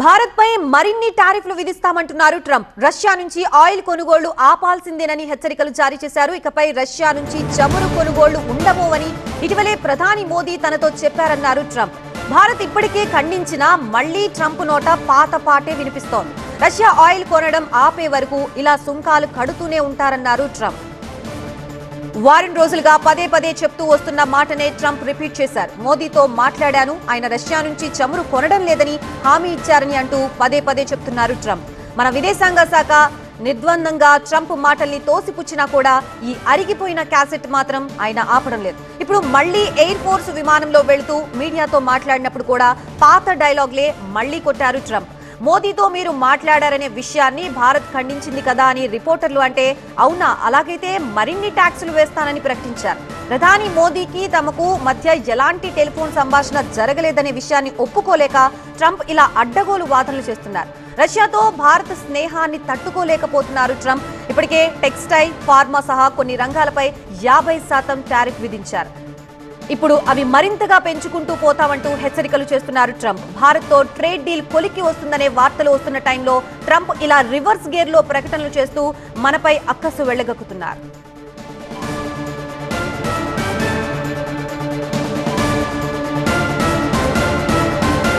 భారత్పై మరిన్ని టారిఫ్లు విధిస్తామంటున్నారు ట్రంప్. రష్యా నుంచి ఆయిల్ కొనుగోళ్ళు ఆపాల్సిందేనని హెచ్చరికలు జారీ చేశారు. ఇకపై రష్యా నుంచి చమురు కొనుగోళ్ళు ఉండబోవని ఇటీవలే ప్రధాని మోదీ తనతో చెప్పారన్నారు ట్రంప్. భారత్ ఇప్పటికే ఖండించినా మళ్ళీ ట్రంప్ నోట పాత పాటే వినిపిస్తోంది. రష్యా ఆయిల్ కొనడం ఆపే వరకు ఇలా సుంకాలు కడుతూనే ఉంటారన్నారు ట్రంప్. వారం రోజులుగా పదే పదే చెప్తూ వస్తున్న మాటనే ట్రంప్ రిపీట్ చేశారు. మోదీతో మాట్లాడాను. ఆయన రష్యా నుంచి చమురు కొనడం లేదని హామీ ఇచ్చారని అంటూ పదే పదే చెప్తున్నారు ట్రంప్. మన విదేశాంగ శాఖ నిర్ద్వందంగా ట్రంప్ మాటల్ని తోసిపుచ్చినా కూడా ఈ అరిగిపోయిన క్యాసెట్ మాత్రం ఆయన ఆపడం లేదు. ఇప్పుడు మళ్ళీ ఎయిర్ ఫోర్స్ విమానంలో వెళుతూ మీడియాతో మాట్లాడినప్పుడు కూడా పాత డైలాగ్లే మళ్ళీ కొట్టారు ట్రంప్. మోదీతో మీరు మాట్లాడారనే విషయాన్ని భారత్ ఖండించింది కదా అని రిపోర్టర్లు అంటే అవునా? అలాగైతే మరిన్ని ట్యాక్సులు వేస్తానని ప్రకటించారు. ప్రధాని మోదీకి తమకు మధ్య ఎలాంటి టెలిఫోన్ సంభాషణ జరగలేదనే విషయాన్ని ఒప్పుకోలేక ట్రంప్ ఇలా అడ్డగోలు వాదనలు చేస్తున్నారు. రష్యాతో భారత్ స్నేహాన్ని తట్టుకోలేకపోతున్నారు ట్రంప్. ఇప్పటికే టెక్స్టైల్ ఫార్మా సహా కొన్ని రంగాలపై యాభై శాతం టారిఫ్ విధించారు. ఇప్పుడు అవి మరింతగా పెంచుకుంటూ పోతామంటూ హెచ్చరికలు చేస్తున్నారు ట్రంప్. భారత్తో ట్రేడ్ డీల్ కొలికి వస్తుందనే వార్తలు వస్తున్న టైంలో ట్రంప్ ఇలా రివర్స్ గేర్లో ప్రకటనలు చేస్తూ మనపై అక్కసు వెళ్ళగక్కుతున్నారు